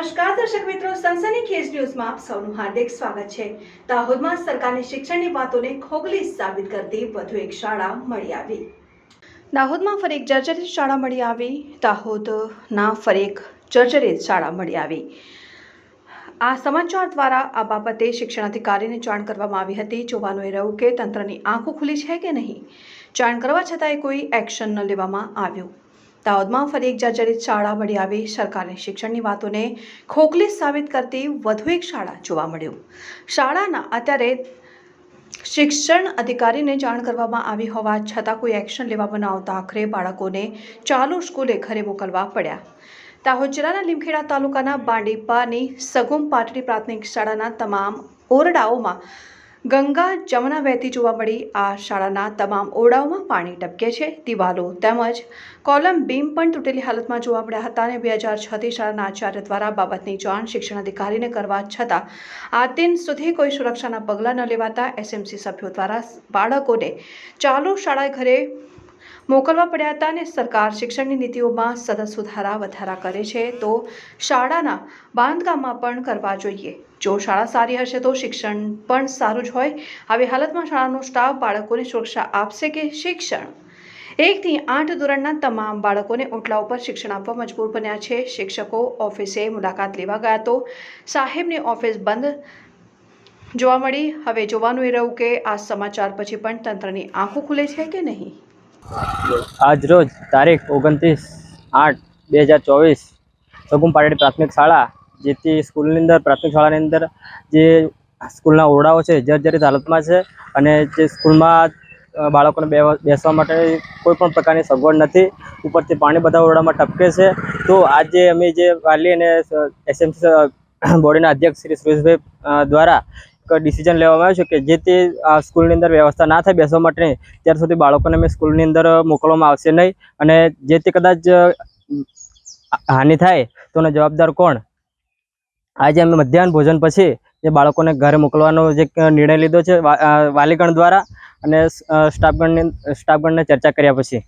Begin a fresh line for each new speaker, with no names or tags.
નમસ્કાર, દર્શક મિત્રો, સનસની ખેજ ન્યૂઝમાં આપ સૌનું હાર્દિક સ્વાગત છે. દાહોદમાં સરકારની શિક્ષણની વાતોને ખોગલી સાબિત કરતી વધુ એક શાળા મળી આવી. દાહોદમાં ફરી એક જર્જરિત શાળા મળી આવી. દાહોદના ફરી એક જર્જરિત શાળા મળી આવી. આ સમાચાર દ્વારા આ બાબતે શિક્ષણ અધિકારીને જાણ કરવામાં આવી હતી. જોવાનું એ રહ્યું કે તંત્રની આંખો ખુલી છે કે નહીં? જાણ કરવા છતાંય કોઈ એક્શન ન લેવામાં આવ્યું. દાહોદમાં ફરી એક જર્જરિત શાળા મળી આવી. સરકારની શિક્ષણની વાતોને ખોખલી સાબિત કરતી વધુ એક શાળા જોવા મળ્યું. શાળાના અત્યારે શિક્ષણ અધિકારીને જાણ કરવામાં આવી હોવા છતાં કોઈ એક્શન લેવામાં ન આવતા આખરે બાળકોને ચાલુ સ્કૂલે ઘરે મોકલવા પડ્યા. દાહોદ જિલ્લાના લીમખેડા તાલુકાના બાંડીપાની સગુમ પાટડી પ્રાથમિક શાળાના તમામ ઓરડાઓમાં ગંગા જમના વહેતી જોવા મળી. આ શાળાના તમામ ઓરડાઓમાં પાણી ટપકે છે. દિવાલો તેમજ કોલમ બીમ પણ તૂટેલી હાલતમાં જોવા મળ્યા હતા અને બે હજાર છથી શાળાના આચાર્ય દ્વારા બાબતની જાણ શિક્ષણ અધિકારીને કરવા છતાં આ દિન સુધી કોઈ સુરક્ષાના પગલાં ન લેવાતા એસએમસી સભ્યો દ્વારા બાળકોને ચાલુ શાળા ઘરે મોકલવા પડ્યા હતા અને સરકાર શિક્ષણની નીતિઓમાં સતત સુધારા વધારા કરે છે, તો શાળાના બાંધકામમાં પણ કરવા જોઈએ. જો શાળા સારી હશે તો શિક્ષણ પણ સારું જ હોય. આવી હાલતમાં શાળાનો સ્ટાફ બાળકોને સુરક્ષા આપશે કે શિક્ષણ? એકથી આઠ ધોરણના તમામ બાળકોને ઓટલા ઉપર શિક્ષણ આપવા મજબૂર બન્યા છે. શિક્ષકો ઓફિસે મુલાકાત લેવા ગયા તો સાહેબની ઓફિસ બંધ જોવા મળી. હવે જોવાનું એ રહ્યું કે આ સમાચાર પછી પણ તંત્રની આંખો ખુલે છે કે નહીં?
આજ રોજ તારીખ ઓગણત્રીસ આઠ બે હજાર ચોવીસ સગુમ પાટડી પ્રાથમિક શાળા, જેથી સ્કૂલની અંદર, પ્રાથમિક શાળાની અંદર જે સ્કૂલના ઓરડાઓ છે, જર્જરિત હાલતમાં છે અને જે સ્કૂલમાં બાળકોને બેસવા માટે કોઈ પણ પ્રકારની સગવડ નથી. ઉપરથી પાણી બધા ઓરડામાં ટપકે છે. તો આજે અમે જે વાલી અને એસએમસી બોર્ડના અધ્યક્ષ શ્રી સુરેશભાઈ દ્વારા ડિસિઝન લેવામાં આવ્યું છે કે જે તે સ્કૂલની અંદર વ્યવસ્થા ના થાય, બેસવા માટે ત્યાર સુધી બાળકોને અમે સ્કૂલની અંદર મોકલવામાં આવશે નહીં. અને જે તે કદાચ હાનિ થાય, તો જવાબદાર કોણ? આજે અમે મધ્યાહન ભોજન પછી જે બાળકોને ઘરે મોકલવાનો જે નિર્ણય લીધો છે વાલીગણ દ્વારા અને સ્ટાફગણની, સ્ટાફગણને ચર્ચા કર્યા પછી.